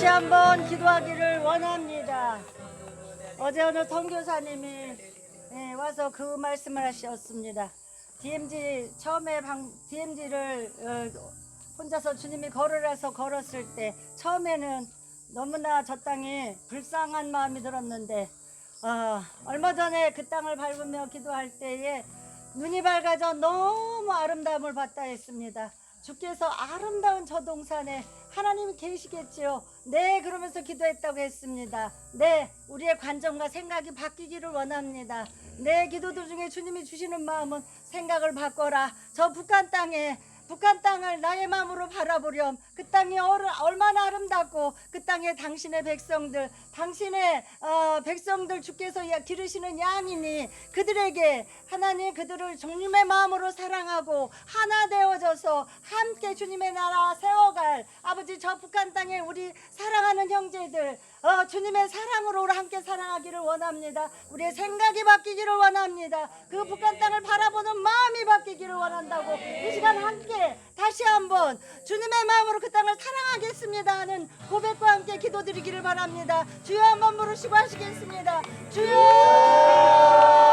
다시 한번 기도하기를 원합니다. 어제 오늘 선교사님이 예, 와서 그 말씀을 하셨습니다. DMZ 처음에 방, DMZ를 어, 혼자서 주님이 걸으라서 걸었을 때 처음에는 너무나 저 땅에 불쌍한 마음이 들었는데 어, 얼마 전에 그 땅을 밟으며 기도할 때에 눈이 밝아져 너무 아름다움을 봤다 했습니다. 주께서 아름다운 저 동산에 하나님이 계시겠지요. 네, 그러면서 기도했다고 했습니다. 네, 우리의 관점과 생각이 바뀌기를 원합니다. 내 기도들 중에 주님이 주시는 마음은 생각을 바꿔라. 저 북한 땅에 북한 땅을 나의 마음으로 바라보렴. 그 땅이 얼- 얼마나 아름답고 그 땅에 당신의 백성들, 당신의 어, 백성들 주께서 야- 기르시는 양이니 그들에게 하나님 그들을 주님의 마음으로 사랑하고 하나 되어져서 함께 주님의 나라 세워갈 아버지 저 북한 땅에 우리 사랑하는 형제들 어, 주님의 사랑으로 우리 함께 사랑하기를 원합니다. 우리의 생각이 바뀌기를 원합니다. 그 북한 땅을 바라보는 마음이 바뀌기를 원한다고 이 시간 함께 다시 한번 주님의 마음으로 그 땅을 사랑하겠습니다 하는 고백과 함께 기도드리기를 바랍니다. 주여 한번 부르시고 하시겠습니다. 아버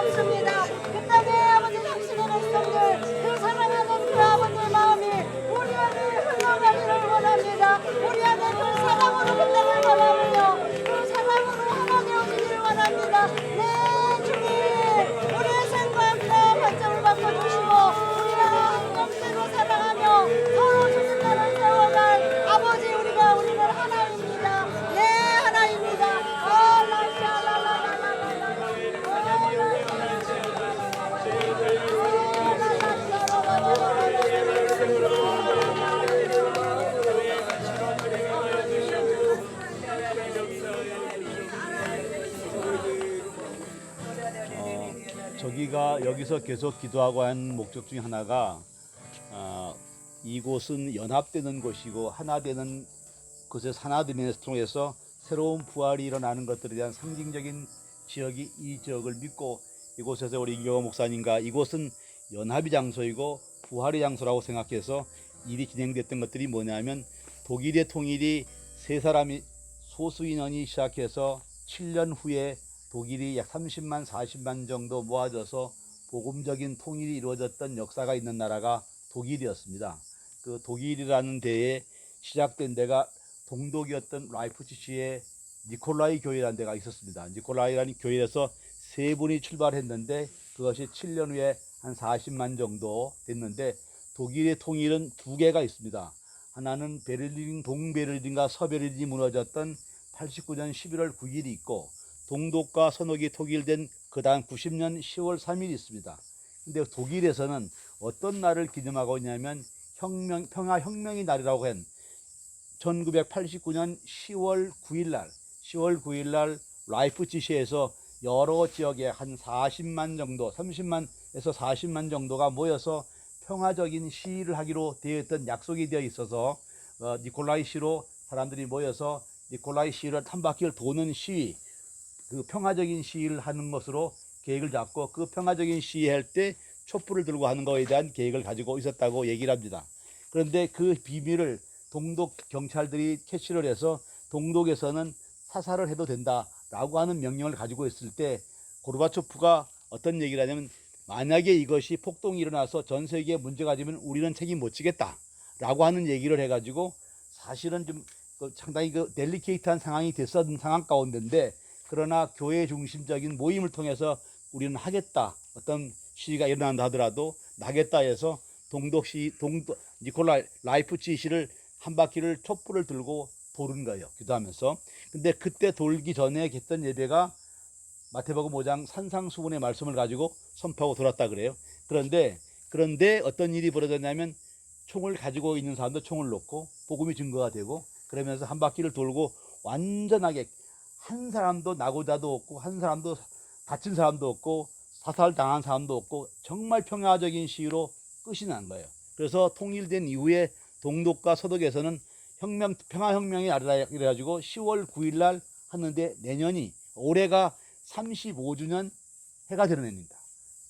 없습니다 여기서 계속 기도하고 한 목적 중에 하나가 어, 이곳은 연합되는 곳이고 하나 되는 곳에서 하나됨을 통해서 새로운 부활이 일어나는 것들에 대한 상징적인 지역이 이 지역을 믿고 이곳에서 우리 이경호 목사님과 이곳은 연합의 장소이고 부활의 장소라고 생각해서 일이 진행됐던 것들이 뭐냐면 독일의 통일이 세 사람이 소수 인원이 시작해서 7년 후에 독일이 약 30만 40만 정도 모아져서 복음적인 통일이 이루어졌던 역사가 있는 나라가 독일이었습니다. 그 독일이라는 데에 시작된 데가 동독이었던 라이프치시의 니콜라이 교회라는 데가 있었습니다. 니콜라이라는 교회에서 세 분이 출발했는데 그것이 7년 후에 한 40만 정도 됐는데 독일의 통일은 두 개가 있습니다. 하나는 베를린 동베를린과 서베를린이 무너졌던 89년 11월 9일이 있고 동독과 서독이 통일된 그 다음 90년 10월 3일이 있습니다. 근데 독일에서는 어떤 날을 기념하고 있냐면 혁명, 평화혁명의 날이라고 한 1989년 10월 9일 날, 10월 9일 날 라이프치시에서 여러 지역에 한 40만 정도, 30만에서 40만 정도가 모여서 평화적인 시위를 하기로 되어 있던 약속이 되어 있어서 어, 니콜라이 시로 사람들이 모여서 니콜라이 시를 한 바퀴를 도는 시위, 그 평화적인 시위를 하는 것으로 계획을 잡고 그 평화적인 시위할 때 촛불을 들고 하는 것에 대한 계획을 가지고 있었다고 얘기를 합니다. 그런데 그 비밀을 동독 경찰들이 캐치를 해서 동독에서는 사살을 해도 된다라고 하는 명령을 가지고 있을 때 고르바초프가 어떤 얘기를 하냐면 만약에 이것이 폭동이 일어나서 전 세계에 문제가 되면 우리는 책임 못 지겠다라고 하는 얘기를 해가지고 사실은 좀그 상당히 그 델리케이트한 상황이 됐었던 상황 가운데인데 그러나 교회 중심적인 모임을 통해서 우리는 하겠다 어떤 시위가 일어난다 하더라도 나겠다 해서 동독시 동도 니콜라 라이프치 시를 한 바퀴를 촛불을 들고 도는 거예요. 기도하면서. 근데 그때 돌기 전에 했던 예배가 마태복음 5장 산상수훈의 말씀을 가지고 선포하고 돌았다 그래요. 그런데 그런데 어떤 일이 벌어졌냐면 총을 가지고 있는 사람도 총을 놓고 복음이 증거가 되고 그러면서 한 바퀴를 돌고 완전하게 한 사람도 나고자도 없고 한 사람도 다친 사람도 없고 사살 당한 사람도 없고 정말 평화적인 시위로 끝이 난 거예요. 그래서 통일된 이후에 동독과 서독에서는 혁명 평화 혁명이 날이라 그래가지고 10월 9일 날 하는데 내년이 올해가 35주년 해가 되는 해입니다.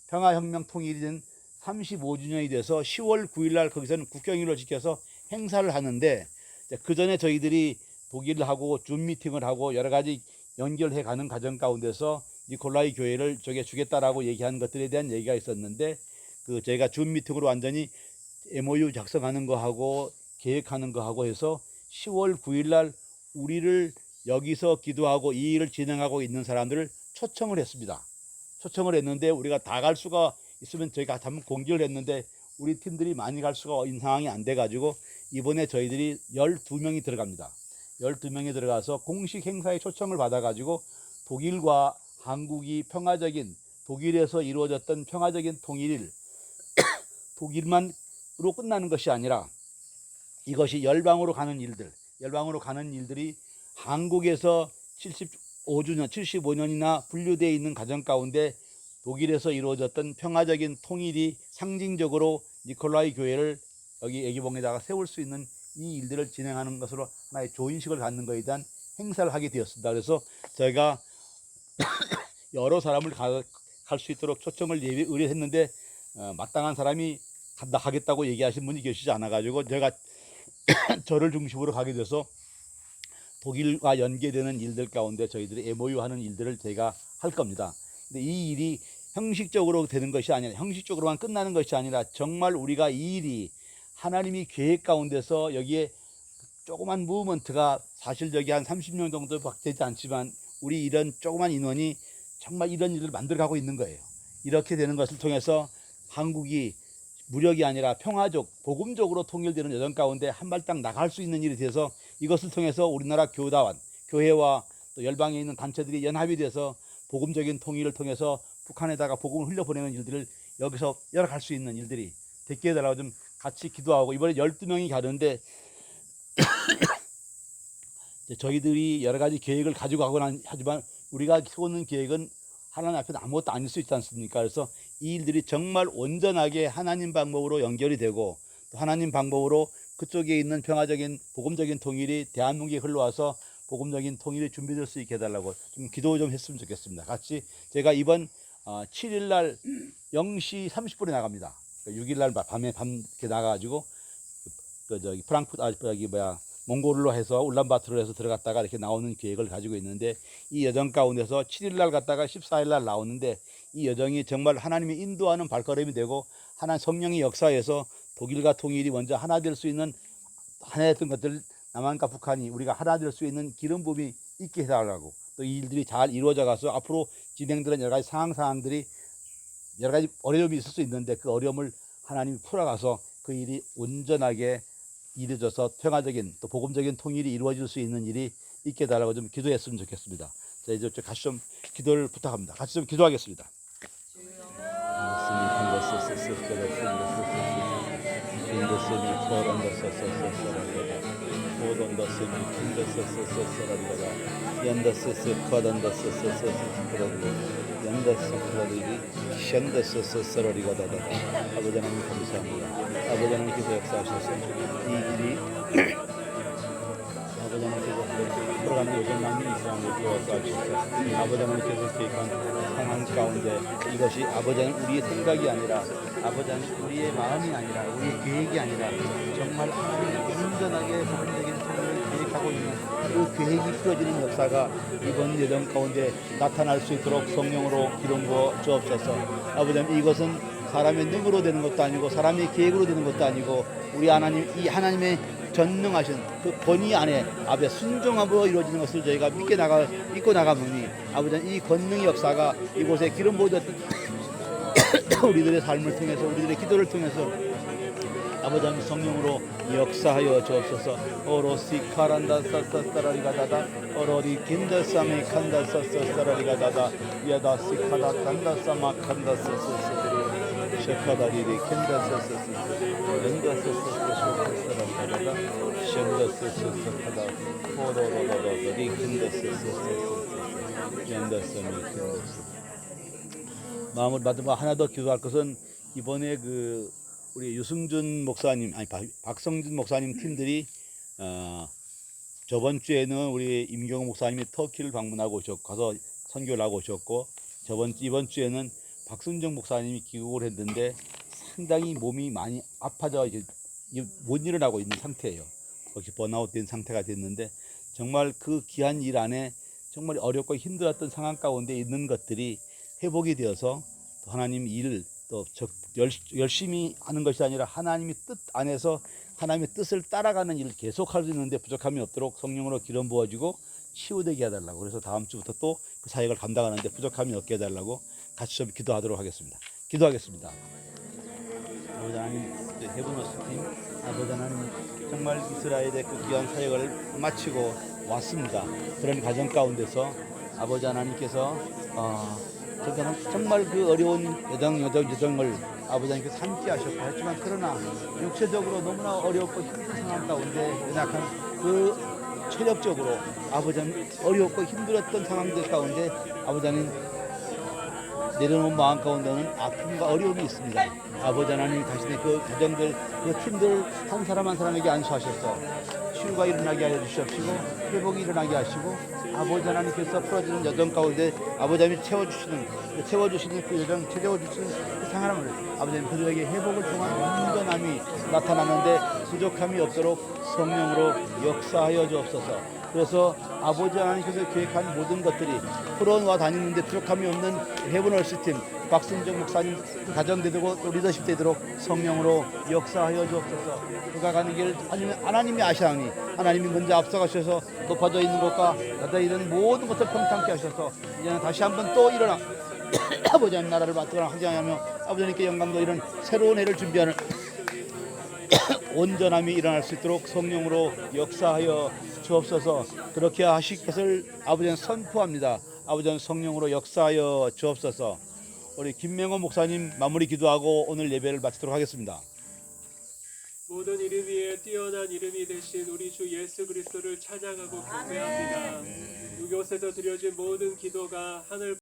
평화 혁명 통일이 된 35주년이 돼서 10월 9일 날 거기서는 국경일을 지켜서 행사를 하는데 그 전에 저희들이 독일하고 줌 미팅을 하고 여러 가지 연결해 가는 과정 가운데서 니콜라이 교회를 저게 주겠다라고 얘기한 것들에 대한 얘기가 있었는데 그 저희가 줌 미팅으로 완전히 MOU 작성하는 거 하고 계획하는 거 하고 해서 10월 9일 날 우리를 여기서 기도하고 이 일을 진행하고 있는 사람들을 초청을 했습니다. 초청을 했는데 우리가 다 갈 수가 있으면 저희가 한번 공지를 했는데 우리 팀들이 많이 갈 수가 있는 상황이 안 돼 가지고 이번에 저희들이 12명이 들어갑니다. 12명이 들어가서 공식 행사에 초청을 받아 가지고 독일과 한국이 평화적인 독일에서 이루어졌던 평화적인 통일을 독일만으로 끝나는 것이 아니라 이것이 열방으로 가는 일들, 열방으로 가는 일들이 한국에서 75주년, 75년이나 분류되어 있는 가정 가운데 독일에서 이루어졌던 평화적인 통일이 상징적으로 니콜라이 교회를 여기 애기봉에다가 세울 수 있는 이 일들을 진행하는 것으로 하나의 조인식을 갖는 것에 대한 행사를 하게 되었습니다. 그래서 저희가 여러 사람을 갈 수 있도록 초청을 예비 의뢰했는데 어, 마땅한 사람이 간다 하겠다고 얘기하신 분이 계시지 않아 가지고 제가 저를 중심으로 가게 돼서 독일과 연계되는 일들 가운데 저희들이 MOU 하는 일들을 제가 할 겁니다. 근데 이 일이 형식적으로 되는 것이 아니라 형식적으로만 끝나는 것이 아니라 정말 우리가 이 일이 하나님이 계획 가운데서 여기에 조그만 무브먼트가 사실 여기 한 30명 정도 되지 않지만 우리 이런 조그만 인원이 정말 이런 일을 만들어가고 있는 거예요. 이렇게 되는 것을 통해서 한국이 무력이 아니라 평화적, 복음적으로 통일되는 여정 가운데 한 발짝 나갈 수 있는 일이 돼서 이것을 통해서 우리나라 교다원, 교회와 또 열방에 있는 단체들이 연합이 돼서 복음적인 통일을 통해서 북한에다가 복음을 흘려보내는 일들을 여기서 열어갈 수 있는 일들이 됐게 해달라고 좀 같이 기도하고 이번에 12명이 가는데 저희들이 여러 가지 계획을 가지고 가곤 하지만 우리가 세우는 계획은 하나님 앞에 아무것도 아닐 수 있지 않습니까? 그래서 이 일들이 정말 온전하게 하나님 방법으로 연결이 되고 또 하나님 방법으로 그쪽에 있는 평화적인 복음적인 통일이 대한민국에 흘러와서 복음적인 통일이 준비될 수 있게 해달라고 좀 기도 좀 했으면 좋겠습니다. 같이 제가 이번 어, 7일 날 0시 30분에 나갑니다. 6일 날 밤에 밤 이렇게 나가가지고 그 저기 프랑크 아 저기 뭐야 몽골로 해서 울란바토르로 해서 들어갔다가 이렇게 나오는 계획을 가지고 있는데 이 여정 가운데서 7일 날 갔다가 14일 날 나오는데 이 여정이 정말 하나님이 인도하는 발걸음이 되고 하나님 성령의 역사에서 독일과 통일이 먼저 하나 될 수 있는 하나였던 것들 남한과 북한이 우리가 하나 될 수 있는 기름 부음이 있게 해달라고. 또 이 일들이 잘 이루어져 가서 앞으로 진행되는 여러 가지 상황 상황들이 여러 가지 어려움이 있을 수 있는데 그 어려움을 하나님이 풀어가서 그 일이 온전하게 이루어져서 평화적인 또 복음적인 통일이 이루어질 수 있는 일이 있게 달라고 좀 기도했으면 좋겠습니다. 자 이제 좀 같이 좀 기도를 부탁합니다. 같이 좀 기도하겠습니다. 아버지 하나님 감사합니다. 아버지 하나님 기도 역사하셔서 이 일이 아버지 하나님께서 풀어가는 요즘 많은 이상을 도와주셔서 아버지 하나님께서 계획한 상황 가운데 이것이 아버지 하나님 우리의 생각이 아니라 아버지 하나님 우리의 마음이 아니라 우리의 계획이 아니라 정말 온전하게 복음적 계획하고 있는 그 계획이 풀어지는 역사가 이번 여정 가운데 나타날 수 있도록 성령으로 기름 부어 주옵소서. 아버지 이것은 사람의 능으로 되는 것도 아니고 사람의 계획으로 되는 것도 아니고 우리 하나님 이 하나님의 전능하신 그 권위 안에 앞에 순종함으로 이루어지는 것을 저희가 믿게 나가 믿고 나가보니 아버지 이 권능의 역사가 이곳에 기름 부어졌던 우리들의 삶을 통해서 우리들의 기도를 통해서 아버지 하나님 성령으로 역사하여 주옵소서. 오로시 카란다 사사사라리가 다다. 오로리 긴다사미 칸다 사사사라리가 다다. 야다시 카다 칸다 사마 칸다 사사사들이 셰카다리리 킨다 사사사사 연다 사사사사라리가 다다. 셴다 사사사카다 오로로로로리 킨다 사사사사 연다 사미 킨다 마음을 받으면 하나 더 기도할 것은 이번에 그 우리 유승준 목사님 아니 박- 박성준 목사님 팀들이 어 저번 주에는 우리 임경호 목사님이 터키를 방문하고 오셨고 가서 선교를 하고 오셨고 저번 이번 주에는 박순정 목사님이 귀국을 했는데 상당히 몸이 많이 아파져 이제 이- 못 일어나고 있는 상태예요. 거기 번아웃된 상태가 됐는데 정말 그 귀한 일 안에 정말 어렵고 힘들었던 상황 가운데 있는 것들이 회복이 되어서 또 하나님 일을 또 적- 열- 열심히 하는 것이 아니라 하나님의 뜻 안에서 하나님의 뜻을 따라가는 일을 계속할 수 있는데 부족함이 없도록 성령으로 기름 부어지고 치유되게 해달라고 그래서 다음 주부터 또 그 사역을 감당하는데 부족함이 없게 해달라고 같이 좀 기도하도록 하겠습니다. 기도하겠습니다. 아버지 하나님 그 헤브너스 팀 아버지 하나님 정말 이스라엘의 그 귀한 사역을 마치고 왔습니다. 그런 과정 가운데서 아버지 하나님께서 어, 정말, 정말 그 어려운 여정 여정 여정을 아버지 하나님께서 함께 하셨고 하지만 그러나 육체적으로 너무나 어렵고 힘든 상황 가운데 연약한 그 체력적으로 아버지 하나님 어렵고 힘들었던 상황들 가운데 아버지 하나님 내려놓은 마음 가운데는 아픔과 어려움이 있습니다. 아버지 하나님 자신의 그 가정들, 그 팀들 한 사람 한 사람에게 안수하셔서 치유가 일어나게 하여 주시옵시고 회복이 일어나게 하시고 아버지 하나님께서 풀어주는 여정 가운데 아버지 하나님이 채워주시는 그 채워주시는 그 여정 채워주시는 그 상황을 아버지 하나님 그들에게 회복을 통한 온전함이 나타나는데 부족함이 없도록 성령으로 역사하여 주옵소서. 그래서 아버지 하나님께서 계획한 모든 것들이 풀어와 다니는데 부족함이 없는 헤븐월 시스템 박순정 목사님 그 가정 되고 또 리더십 되도록 성령으로 역사하여 주옵소서. 그가 가는 길 하나님, 하나님이 아시나니 하나님이 먼저 앞서가셔서 높아져 있는 것과 나다 이런 모든 것을 평탄케 하셔서 이제는 다시 한번 또 일어나 아버지 하나님 나라를 맡거나 하장하며 아버지 하나님께 영광도 이런 새로운 해를 준비하는 온전함이 일어날 수 있도록 성령으로 역사하여 주옵소서 그렇게 하실 것을 아버지는 선포합니다. 아버지는 성령으로 역사하여 주옵소서 우리 김명호 목사님 마무리 기도하고 오늘 예배를 마치도록 하겠습니다. 모든 이름 위에 뛰어난 이름이 되신 우리 주 예수 그리스도를 찬양하고 경배합니다. 이곳에서 드려진 모든 기도가 하늘